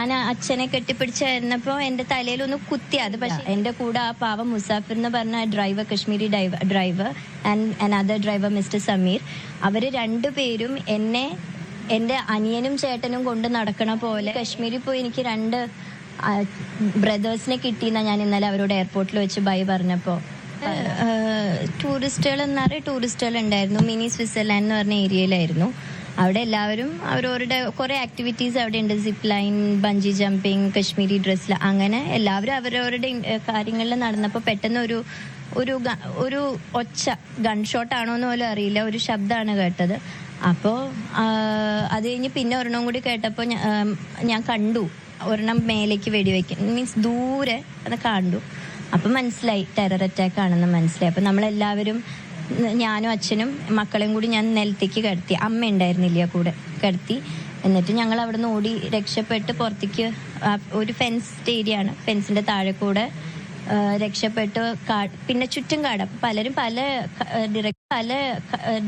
ഞാൻ അച്ഛനെ കെട്ടിപ്പിടിച്ചായിരുന്നപ്പോ എന്റെ തലയിൽ ഒന്ന് കുത്തി. അത് പക്ഷേ എന്റെ കൂടെ ആ പാവം മുസാഫിർ എന്ന് പറഞ്ഞ driver Kashmiri driver and another driver mister Sameer അവർ രണ്ടുപേരും എന്നെ എന്റെ അനിയനും ചേട്ടനും കൊണ്ട് നടക്കണ പോലെ കശ്മീരിൽ പോയി എനിക്ക് രണ്ട് ബ്രദേഴ്സിനെ കിട്ടിയെന്നാ ഞാൻ ഇന്നലെ അവരോട് എയർപോർട്ടിൽ വെച്ച് ബൈ പറഞ്ഞപ്പോ ടൂറിസ്റ്റുകൾ എന്നറിയ ടൂറിസ്റ്റുകൾ ഉണ്ടായിരുന്നു. മിനി സ്വിറ്റ്സർലാൻഡ് എന്ന് പറഞ്ഞ ഏരിയയിലായിരുന്നു അവിടെ എല്ലാവരും അവരവരുടെ കുറെ ആക്ടിവിറ്റീസ് അവിടെ ഉണ്ട് zip line bungee jumping Kashmiri ഡ്രസ്സിൽ അങ്ങനെ എല്ലാവരും അവരവരുടെ കാര്യങ്ങളിൽ നടന്നപ്പോൾ പെട്ടെന്ന് ഒരു ഒരു ഒരു ഒച്ച ഗൺ ഷോട്ട് ആണോ എന്ന് പോലും അറിയില്ല. ഒരു ശബ്ദമാണ് കേട്ടത്. അപ്പോൾ അത് കഴിഞ്ഞ് പിന്നെ ഒരെണ്ണം കൂടി കേട്ടപ്പോൾ ഞാൻ കണ്ടു. ഒരെണ്ണം മേലേക്ക് വെടിവെക്കും മീൻസ് ദൂരെ അത് കണ്ടു. അപ്പം മനസ്സിലായി ടെറർ അറ്റാക്ക് ആണെന്ന് മനസ്സിലായി. അപ്പം നമ്മളെല്ലാവരും ഞാനും അച്ഛനും മക്കളെയും കൂടി ഞാൻ നിലത്തേക്ക് കിടത്തി. അമ്മ ഉണ്ടായിരുന്നില്ല കൂടെ കിടത്തി. എന്നിട്ട് ഞങ്ങൾ അവിടെ നിന്ന് ഓടി രക്ഷപ്പെട്ട് പുറത്തേക്ക് ഒരു ഫെൻസ്ഡ് ഏരിയ ആണ് ഫെൻസിന്റെ താഴെ കൂടെ രക്ഷപ്പെട്ട് പിന്നെ ചുറ്റും കാട്. പലരും പല ക- പല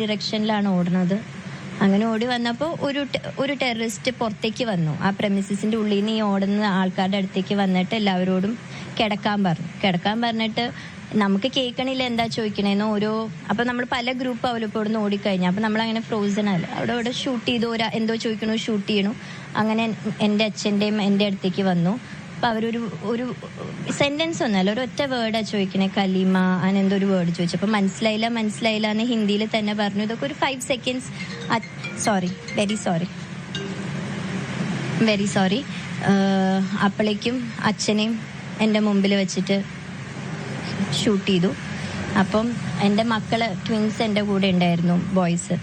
ഡിറക്ഷനിലാണ് ഓടുന്നത്. അങ്ങനെ ഓടി വന്നപ്പോൾ ഒരു ഒരു ടെററിസ്റ്റ് പുറത്തേക്ക് വന്നു. ആ പ്രമിസസിന്റെ ഉള്ളിൽ നിന്ന് ഈ ഓടുന്ന ആൾക്കാരുടെ അടുത്തേക്ക് വന്നിട്ട് എല്ലാവരോടും കിടക്കാൻ പറഞ്ഞു. കിടക്കാൻ പറഞ്ഞിട്ട് നമുക്ക് കേൾക്കണില്ല എന്താ ചോദിക്കണേന്ന് ഓരോ അപ്പൊ നമ്മൾ പല ഗ്രൂപ്പ് അവലിപ്പോൾ ഇവിടുന്ന് ഓടിക്കഴിഞ്ഞു. അപ്പൊ നമ്മൾ അങ്ങനെ ഫ്രോസൺ അല്ല അവിടെ ഇവിടെ ഷൂട്ട് ചെയ്തു ഒരാ എന്തോ ചോദിക്കണു ഷൂട്ട് ചെയ്യണു. അങ്ങനെ എന്റെ അച്ഛന്റെയും എന്റെ അടുത്തേക്ക് വന്നു. അപ്പൊ അവരൊരു ഒരു സെന്റൻസ് ഒന്നല്ല ഒരു ഒറ്റ വേർഡാ ചോദിക്കണേ കലീമ അങ്ങനെ എന്തോ ഒരു വേർഡ് ചോദിച്ചു. അപ്പൊ മനസ്സിലായില്ല മനസ്സിലായില്ല എന്ന് ഹിന്ദിയിൽ തന്നെ പറഞ്ഞു. ഇതൊക്കെ ഒരു five seconds sorry very sorry very sorry അപ്പോഴേക്കും അച്ഛനെയും എന്റെ മുമ്പിൽ വെച്ചിട്ട് ഷൂട്ട് ചെയ്തു. അപ്പം എന്റെ മക്കൾ ട്വിൻസ് എന്റെ കൂടെ ഉണ്ടായിരുന്നു ബോയ്സ്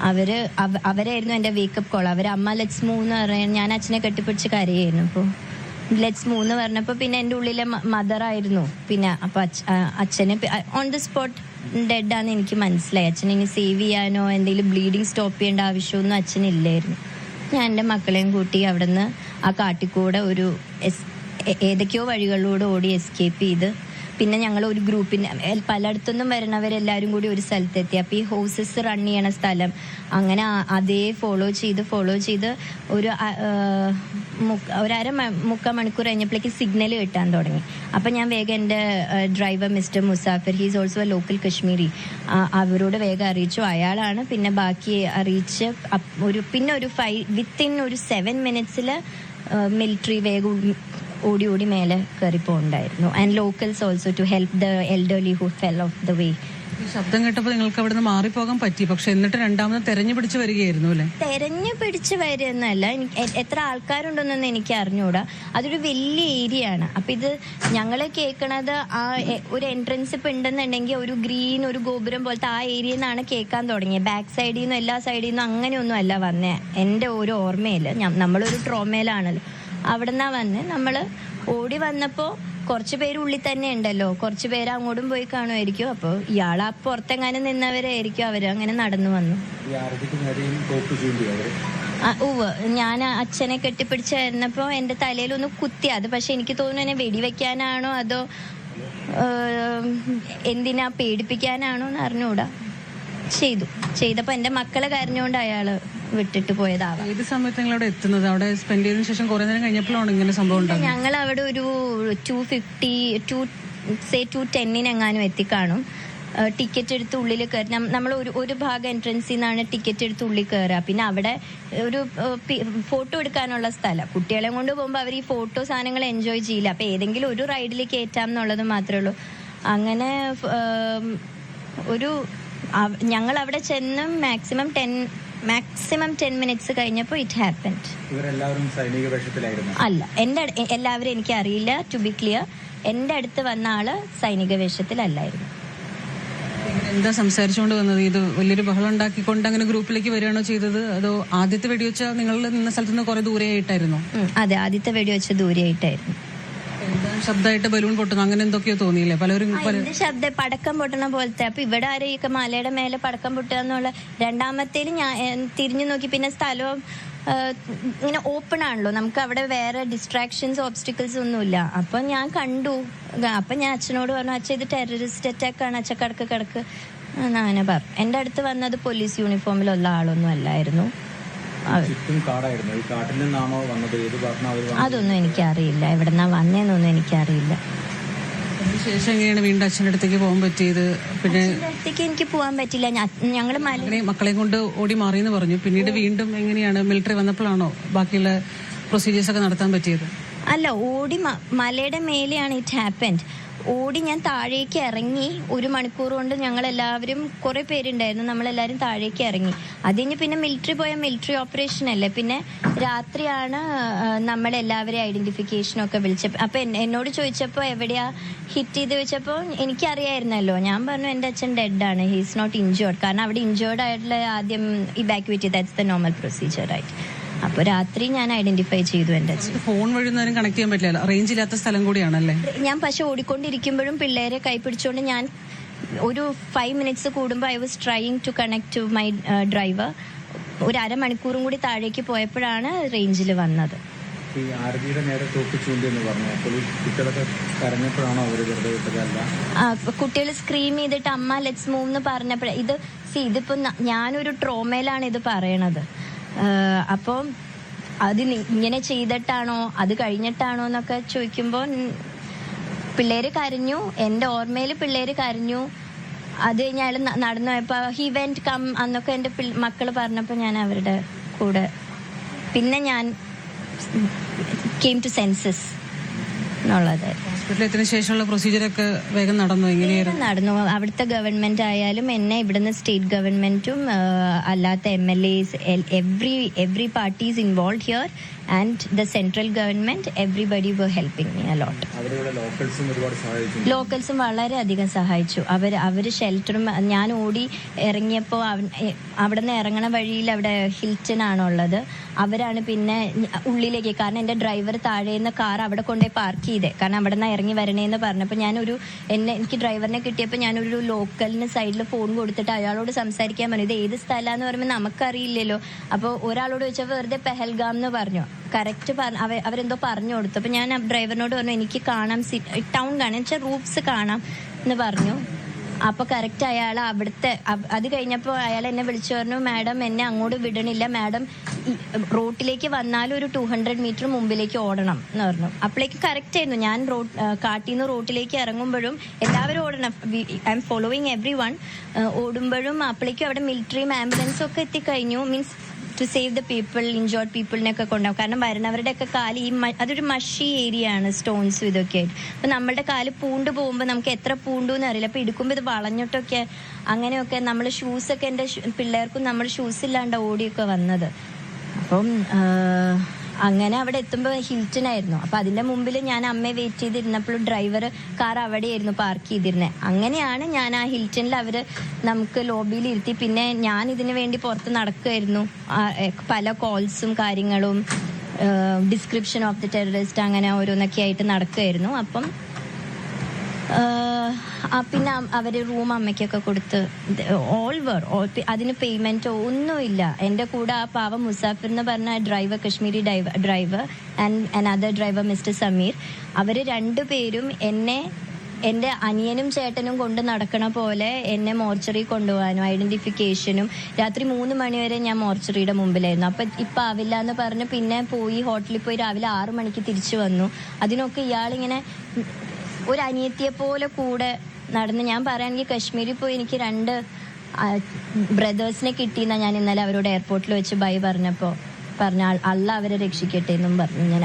അവർ അവ- അവരായിരുന്നു എന്റെ വേക്കപ്പ് കോൾ അവർ അമ്മ ലെറ്റ്സ് മൂവ് എന്ന് പറഞ്ഞാൽ ഞാൻ അച്ഛനെ കെട്ടിപ്പിടിച്ച് കരയായിരുന്നു. അപ്പോൾ ലെറ്റ്സ് മൂവ് എന്ന് പറഞ്ഞപ്പോൾ പിന്നെ എന്റെ ഉള്ളിലെ മദർ ആയിരുന്നു. പിന്നെ അപ്പോൾ അച്ഛനെ ഓൺ ദി സ്പോട്ട് ഡെഡ് ഡെഡാന്ന് എനിക്ക് മനസ്സിലായി. അച്ഛനെ ഇനി സേവ് ചെയ്യാനോ എന്തെങ്കിലും ബ്ലീഡിങ് സ്റ്റോപ്പ് ചെയ്യേണ്ട ആവശ്യമൊന്നും അച്ഛനില്ലായിരുന്നു. ഞാൻ എന്റെ മക്കളെയും കൂട്ടി അവിടുന്ന് ആ കാട്ടിക്കൂടെ ഒരു എസ് ഏതൊക്കെയോ വഴികളിലൂടെ ഓടി എസ്കേപ്പ് ചെയ്ത് പിന്നെ ഞങ്ങൾ ഒരു ഗ്രൂപ്പിന് പലയിടത്തുനിന്നും വരണവരെല്ലാവരും കൂടി ഒരു സ്ഥലത്തെത്തി. അപ്പോൾ ഈ ഹോസസ് റൺ ചെയ്യണ സ്ഥലം അങ്ങനെ അതേ ഫോളോ ചെയ്ത് ഫോളോ ചെയ്ത് ഒരു ഒരു അര മുക്കാൽ മണിക്കൂർ കഴിഞ്ഞപ്പോഴേക്ക് സിഗ്നൽ കിട്ടാൻ തുടങ്ങി. അപ്പം ഞാൻ വേഗം എന്റെ driver mister Musafir he's also a local Kashmiri അവരോട് വേഗം അറിയിച്ചു. അയാളാണ് പിന്നെ ബാക്കി അറിയിച്ച് ഒരു പിന്നെ ഒരു ഫൈവ് വിത്തിൻ ഒരു സെവൻ മിനിറ്റ്സിൽ മിലിറ്ററി വേഗം ഓടി ഓടി മേലെ കയറി പോകണ്ടായിരുന്നു. And locals also to help the elderly who fell off the way ശബ്ദം കേട്ടപ്പോൾ നിങ്ങൾക്ക് അവിടെ നിന്ന് മാറിപ്പോകാൻ പറ്റി. പക്ഷെ എന്നിട്ട് രണ്ടാമത് തെരഞ്ഞു പിടിച്ച് വരികയായിരുന്നു അല്ലേ? തെരഞ്ഞു പിടിച്ച് വരുന്നല്ല എത്ര ആൾക്കാരുണ്ടെന്നൊന്നും എനിക്ക് അറിഞ്ഞൂടാ. അതൊരു വലിയ ഏരിയ ആണ്. അപ്പൊ ഇത് ഞങ്ങൾ കേൾക്കണത് ആ ഒരു എൻട്രൻസ് ഇപ്പൊ ഉണ്ടെന്നുണ്ടെങ്കിൽ ഒരു ഗ്രീൻ ഒരു ഗോപുരം പോലത്തെ ആ ഏരിയയിൽ നിന്നാണ് കേൾക്കാൻ തുടങ്ങിയത്. ബാക്ക് സൈഡിൽ നിന്നും എല്ലാ സൈഡിൽ നിന്നും അങ്ങനെയൊന്നും അല്ല വന്നേ. എന്റെ ഒരു ഓർമ്മയില്ല നമ്മളൊരു ട്രോമയിലാണല്ലോ അവിടെ നിന്നാ വന്ന്. നമ്മൾ ഓടി വന്നപ്പോൾ കുറച്ച് പേര് ഉള്ളിൽ തന്നെ ഉണ്ടല്ലോ. കുറച്ച് പേര് അങ്ങോട്ടും പോയി കാണുമായിരിക്കും. അപ്പോൾ ഇയാൾ ആ പുറത്തെങ്ങാനും നിന്നവരായിരിക്കും അവർ അങ്ങനെ നടന്നു വന്നു. ഉവ് ഞാൻ അച്ഛനെ കെട്ടിപ്പിടിച്ചായിരുന്നപ്പോ എന്റെ തലയിൽ ഒന്ന് കുത്തി. അത് പക്ഷെ എനിക്ക് തോന്നുന്നു എന്നെ വെടിവെക്കാനാണോ അതോ എന്തിനാ പേടിപ്പിക്കാനാണോ എന്ന് അറിഞ്ഞൂടാ. ചെയ്തു. ചെയ്തപ്പോ എന്റെ മക്കളെ കരഞ്ഞുകൊണ്ട് അയാൾ വിട്ടിട്ട് പോയതാവാം. ഏത് സമയത്ത് അവിടെ എത്തുന്നത്? അവിടെ സ്പെൻഡ് ചെയ്തതിനു ശേഷം കുറെ നേരം കഴിഞ്ഞപ്പോഴാണ് ഇങ്ങനെ സംഭവം ഞങ്ങൾ അവിടെ ഒരു two fifty to say two ടെന്നിനെങ്ങാനും എത്തിക്കാണും. ടിക്കറ്റ് എടുത്ത് ഉള്ളിൽ കയറി നമ്മൾ ഒരു ഒരു ഭാഗം എൻട്രൻസിൽ നിന്നാണ് ടിക്കറ്റ് എടുത്ത് ഉള്ളിൽ കയറുക പിന്നെ അവിടെ ഒരു ഫോട്ടോ എടുക്കാനുള്ള സ്ഥലം. കുട്ടികളെ കൊണ്ട് പോകുമ്പോൾ അവർ ഈ ഫോട്ടോ സാധനങ്ങൾ എൻജോയ് ചെയ്യില്ല. അപ്പം ഏതെങ്കിലും ഒരു റൈഡിൽ കയറ്റാം എന്നുള്ളത് മാത്രമേ ഉള്ളൂ. അങ്ങനെ ഒരു ഞങ്ങൾ അവിടെ ചെന്ന് maximum ten maximum ten minutes കഴിഞ്ഞപ്പോൾ ഇറ്റ് ഹാപ്പൻഡ് ഇവരെല്ലാവരും സൈനിക വേഷത്തിലായിരുന്നു. അല്ല എന്റെ എല്ലാവരും എനിക്ക് അറിയില്ല ടു ബി ക്ലിയർ എന്റെ അടുത്ത് വന്ന ആൾ സൈനിക വേഷത്തിലല്ലായിരുന്നു. എന്താ സംസാരിച്ചുകൊണ്ട് വന്നത്? ഇത് വലിയൊരു ബഹളം ഉണ്ടാക്കിക്കൊണ്ട് അങ്ങനെ ഗ്രൂപ്പിലേക്ക് വരികയാണോ ചെയ്തത്? അതോ ആദ്യത്തെ വെടിവെച്ച നിങ്ങൾ നിന്ന സ്ഥലത്ത് നിന്ന് കുറെ ദൂരെ ആയിട്ടായിരുന്നു അതെ ആദ്യത്തെ വെടിവെച്ച ദൂരെയായിട്ടായിരുന്നു. ശബ്ദമായിട്ട് ബലൂൺ പൊട്ടുന്നു. അങ്ങനെ എന്തൊക്കെയോ തോന്നിയില്ലേ? പലരും എന്ത് ശബ്ദം പടക്കം പൊട്ടണ പോലത്തെ. അപ്പൊ ഇവിടെ ആരെയൊക്കെ മലയുടെ മേലെ പടക്കം പൊട്ടുക എന്നുള്ള രണ്ടാമത്തേൽ ഞാൻ തിരിഞ്ഞു നോക്കി. പിന്നെ സ്ഥലവും ഇങ്ങനെ ഓപ്പൺ ആണല്ലോ. നമുക്ക് അവിടെ വേറെ ഡിസ്ട്രാക്ഷൻസ് ഓബ്സ്റ്റിക്കിൾസ് ഒന്നുമില്ല. അപ്പൊ ഞാൻ കണ്ടു. അപ്പൊ ഞാൻ അച്ഛനോട് പറഞ്ഞു അച്ഛൻ ഇത് ടെററിസ്റ്റ് അറ്റാക്ക് ആണ്. അച്ഛ കിടക്ക് കിടക്ക്. എന്ന് അങ്ങനെ പറഞ്ഞു. എന്റെ അടുത്ത് വന്നത് പോലീസ് യൂണിഫോമിലുള്ള ആളൊന്നും അല്ലായിരുന്നു. അതൊന്നും എനിക്കറിയില്ല. എവിടെന്നാ വന്നേന്നൊന്നും എനിക്കറിയില്ല. ശേഷം എങ്ങനെയാണ് വീണ്ടും അച്ഛന്റെ അടുത്തേക്ക് പോകാൻ പറ്റിയത്? പിന്നെ അടുത്തേക്ക് എനിക്ക് പോകാൻ പറ്റില്ല. ഞങ്ങൾ മക്കളെ കൊണ്ട് ഓടി മാറിയെന്ന് പറഞ്ഞു. പിന്നീട് വീണ്ടും എങ്ങനെയാണ് മിലിറ്ററി വന്നപ്പോഴാണോ ബാക്കിയുള്ള പ്രൊസീജിയേഴ്സ് ഒക്കെ നടത്താൻ പറ്റിയത്? അല്ല ഓടി മലയുടെ മേലെയാണ് ഇറ്റ് ഹാപ്പൻഡ് ഓടി ഞാൻ താഴേക്ക് ഇറങ്ങി ഒരു മണിക്കൂർ കൊണ്ട് ഞങ്ങൾ എല്ലാവരും കുറെ പേരുണ്ടായിരുന്നു. നമ്മളെല്ലാവരും താഴേക്ക് ഇറങ്ങി. അത് കഴിഞ്ഞ് പിന്നെ മിലിറ്ററി പോയ മിലിറ്ററി ഓപ്പറേഷൻ അല്ലേ? പിന്നെ രാത്രിയാണ് നമ്മളെല്ലാവരെയും ഐഡന്റിഫിക്കേഷനൊക്കെ വിളിച്ചപ്പോൾ അപ്പൊ എന്നോട് ചോദിച്ചപ്പോൾ എവിടെയാ ഹിറ്റ് ചെയ്ത് വെച്ചപ്പോ എനിക്കറിയായിരുന്നല്ലോ. ഞാൻ പറഞ്ഞു എന്റെ അച്ഛൻ ഡെഡ് ഡെഡാണ് ഹീസ് നോട്ട് ഇഞ്ചേർഡ് കാരണം അവിടെ ഇഞ്ചേർഡ് ആയിട്ടുള്ള ആദ്യം evacuate that's the normal procedure ആയിട്ട് അപ്പോൾ രാത്രി ഞാൻ ഐഡന്റിഫൈ ചെയ്തു എന്റെ അച്ഛൻ. ഫോൺ വഴി ഒന്നും കണക്ട് ചെയ്യാൻ പറ്റില്ല റേഞ്ച് ഇല്ലാത്ത സ്ഥലം കൂടിയാണല്ലേ? ഞാൻ പക്ഷെ ഓടിക്കൊണ്ടിരിക്കുമ്പോഴും പിള്ളേരെ കൈ പിടിച്ചുകൊണ്ട് ഞാൻ ഒരു ഫൈവ് മിനിറ്റ്സ് കൂടുമ്പോൾ I was trying to connect to my driver ഒരു അരമണിക്കൂറും കൂടി താഴേക്ക് പോയപ്പോഴാണ് റേഞ്ചിൽ വന്നത്. ഈ നേരെ തോക്ക് ചൂണ്ടി എന്ന് പറഞ്ഞു. അപ്പോൾ ഈ കുട്ടികളൊക്കെ കരഞ്ഞപ്പോഴാണോ അവർ വെറുതെ വിട്ടതല്ല കുട്ടികൾ സ്ക്രീം ചെയ്തിട്ട് അമ്മ ലെറ്റ്സ് മൂവ് എന്ന് പറഞ്ഞപ്പോൾ ഇത് സി ഇതിപ്പോൾ ന- ഞാനൊരു ട്രോമയിലാണ് ഇത് പറയണത്. അപ്പോൾ അത് ഇങ്ങനെ ചെയ്തിട്ടാണോ? അത് കഴിഞ്ഞിട്ടാണോ എന്നൊക്കെ ചോദിക്കുമ്പോൾ പിള്ളേര് കരഞ്ഞു. എന്റെ ഓർമ്മയിൽ പിള്ളേര് കരഞ്ഞു. അത് കഴിഞ്ഞാൽ നടന്നു പോയപ്പോൾ ഹി വെന്റ് കം അന്നൊക്കെ എന്റെ മക്കൾ പറഞ്ഞപ്പോൾ ഞാൻ അവരുടെ കൂടെ. പിന്നെ ഞാൻ കെയിം ടു സെൻസസ് എന്നുള്ളതായിരുന്നു ഹോസ്പിറ്റലിൽ എത്തിയതിനു ശേഷമുള്ള പ്രൊസീജിയറൊക്കെ വേഗം നടന്നു? എങ്ങനെയായിരുന്നു? നടന്നു. അവിടുത്തെ ഗവൺമെന്റ് ആയാലും എന്നെ ഇവിടുന്ന് സ്റ്റേറ്റ് ഗവൺമെന്റും അല്ലാത്ത M L S every every parties involve here and the central government everybody were helping me a lot ലോക്കൽസും വളരെയധികം സഹായിച്ചു. അവർ അവർ ഷെൽട്ടറും ഞാൻ ഓടി ഇറങ്ങിയപ്പോൾ അവിടെ നിന്ന് ഇറങ്ങണ വഴിയിൽ അവിടെ ഹിൽറ്റനാണുള്ളത് അവരാണ് പിന്നെ ഉള്ളിലേക്ക് കാരണം എന്റെ ഡ്രൈവർ താഴേന്ന് കാർ അവിടെ കൊണ്ടുപോയി പാർക്ക് ചെയ്തേ. കാരണം അവിടെ നിന്ന് ഇറങ്ങി വരണേന്ന് പറഞ്ഞപ്പോൾ ഞാനൊരു എന്നെ എനിക്ക് ഡ്രൈവറിനെ കിട്ടിയപ്പോൾ ഞാനൊരു ലോക്കലിന് സൈഡിൽ ഫോൺ കൊടുത്തിട്ട് അയാളോട് സംസാരിക്കാൻ പറഞ്ഞു. ഇത് ഏത് സ്ഥലമാണെന്ന് പറയുമ്പോൾ നമുക്കറിയില്ലല്ലോ. അപ്പോൾ ഒരാളോട് ചോദിച്ചാൽ വെറുതെ പെഹൽഗാം എന്ന് പറഞ്ഞു. കറക്റ്റ് അവ അവരെന്തോ പറഞ്ഞു കൊടുത്തു. അപ്പോൾ ഞാൻ ഡ്രൈവറിനോട് പറഞ്ഞു എനിക്ക് കാണാം ടൗൺ കാണാം. വെച്ചാൽ റൂപ്സ് കാണാം എന്ന് പറഞ്ഞു. അപ്പോൾ കറക്റ്റ് അയാൾ അവിടുത്തെ അവ- അത് കഴിഞ്ഞപ്പോൾ അയാൾ എന്നെ വിളിച്ചു പറഞ്ഞു മാഡം എന്നെ അങ്ങോട്ട് വിടണില്ല. മാഡം റോട്ടിലേക്ക് വന്നാലും ഒരു ടു ഹൺഡ്രഡ് മീറ്റർ മുമ്പിലേക്ക് ഓടണം എന്ന് പറഞ്ഞു. അപ്പോഴേക്ക് കറക്റ്റ് ആയിരുന്നു. ഞാൻ കാട്ടിൽ നിന്ന് റോട്ടിലേക്ക് ഇറങ്ങുമ്പോഴും എല്ലാവരും ഓടണം. I'm following everyone ഓടുമ്പോഴും അപ്പോഴേക്കും അവിടെ മിലിറ്ററിയും ആംബുലൻസും ഒക്കെ എത്തിക്കഴിഞ്ഞു. Means to save the people injured പീപ്പിളിനെയൊക്കെ കൊണ്ടുപോകും. കാരണം വരുന്നവരുടെ ഒക്കെ കാൽ ഈ അതൊരു മഷി ഏരിയ ആണ് സ്റ്റോൺസും ഇതൊക്കെ. ആയിട്ട് അപ്പൊ നമ്മളുടെ കാൽ പൂണ്ട് പോകുമ്പോൾ നമുക്ക് എത്ര പൂണ്ടു എന്ന് അറിയില്ല അപ്പൊ എടുക്കുമ്പോൾ ഇത് വളഞ്ഞിട്ടൊക്കെ അങ്ങനെയൊക്കെ നമ്മൾ ഒക്കെ എന്റെ പിള്ളേർക്കും നമ്മൾ ഷൂസ് ഇല്ലാണ്ട് ഓടിയൊക്കെ വന്നത്. അപ്പം അങ്ങനെ അവിടെ എത്തുമ്പോൾ ഹിൽട്ടൺ ആയിരുന്നു അപ്പൊ അതിന്റെ മുമ്പിൽ ഞാൻ അമ്മയെ വെയിറ്റ് ചെയ്തിരുന്നപ്പോൾ ഡ്രൈവർ കാർ അവിടെയായിരുന്നു പാർക്ക് ചെയ്തിരുന്നത് അങ്ങനെയാണ് ഞാൻ ആ ഹിൽട്ടണിൽ അവർ നമുക്ക് ലോബിയിൽ ഇരുത്തി. പിന്നെ ഞാൻ ഇതിനു വേണ്ടി പുറത്ത് നടക്കുമായിരുന്നു പല കോൾസും കാര്യങ്ങളും ഡിസ്ക്രിപ്ഷൻ ഓഫ് ദി ടെററിസ്റ്റ് അങ്ങനെ ഓരോന്നൊക്കെ ആയിട്ട് നടക്കുമായിരുന്നു അപ്പം പിന്നെ അവർ റൂം അമ്മയ്ക്കൊക്കെ കൊടുത്ത് ഓൾ വർ അതിന് പേയ്മെന്റ് ഒന്നുമില്ല. എന്റെ കൂടെ ആ പാവ മുസാഫിർ എന്ന് പറഞ്ഞ driver Kashmiri driver driver and another driver mister Sameer അവർ രണ്ടുപേരും എന്നെ എന്റെ അനിയനും ചേട്ടനും കൊണ്ട് നടക്കണ പോലെ എന്നെ മോർച്ചറി കൊണ്ടുപോകാനും ഐഡന്റിഫിക്കേഷനും രാത്രി മൂന്ന് മണിവരെ ഞാൻ മോർച്ചറിയുടെ മുമ്പിലായിരുന്നു. അപ്പൊ ഇപ്പൊ ആവില്ല എന്ന് പറഞ്ഞ് പിന്നെ പോയി ഹോട്ടലിൽ പോയി രാവിലെ ആറു മണിക്ക് തിരിച്ചു വന്നു. അതിനൊക്കെ ഇയാളിങ്ങനെ ഒരു അനിയത്തിയെ പോലെ കൂടെ നടന്ന് ഞാൻ പറയുകയാണെങ്കിൽ കശ്മീരിൽ പോയി എനിക്ക് രണ്ട് ബ്രദേഴ്സിനെ കിട്ടിയെന്നാ ഞാൻ ഇന്നലെ അവരോട് എയർപോർട്ടിൽ വെച്ച് ബൈ പറഞ്ഞപ്പോൾ പറഞ്ഞ അള്ള അവരെ രക്ഷിക്കട്ടെ എന്നും പറഞ്ഞു. ഞാൻ